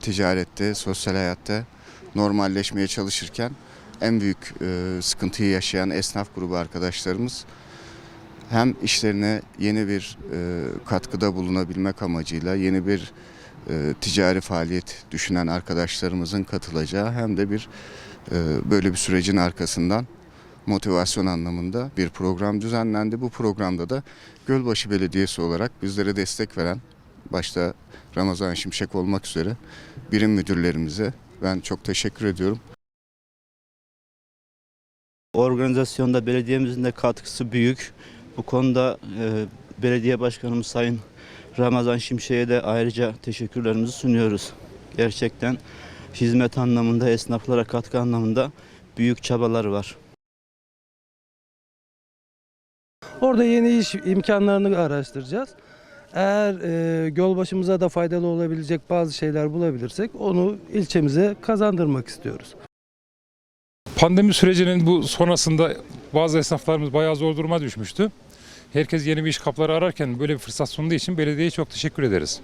ticarette, sosyal hayatta normalleşmeye çalışırken en büyük e, sıkıntıyı yaşayan esnaf grubu arkadaşlarımız hem işlerine yeni bir e, katkıda bulunabilmek amacıyla yeni bir e, ticari faaliyet düşünen arkadaşlarımızın katılacağı hem de bir e, böyle bir sürecin arkasından motivasyon anlamında bir program düzenlendi. Bu programda da Gölbaşı Belediyesi olarak bizlere destek veren başta Ramazan Şimşek olmak üzere birim müdürlerimize ben çok teşekkür ediyorum. Organizasyonda belediyemizin de katkısı büyük. Bu konuda e, belediye başkanımız Sayın Ramazan Şimşek'e de ayrıca teşekkürlerimizi sunuyoruz. Gerçekten hizmet anlamında, esnaflara katkı anlamında büyük çabalar var. Orada yeni iş imkanlarını araştıracağız. Eğer e, göl başımıza da faydalı olabilecek bazı şeyler bulabilirsek onu ilçemize kazandırmak istiyoruz. Pandemi sürecinin bu sonrasında bazı esnaflarımız bayağı zor duruma düşmüştü. Herkes yeni bir iş kapıları ararken böyle bir fırsat sunduğu için belediyeye çok teşekkür ederiz.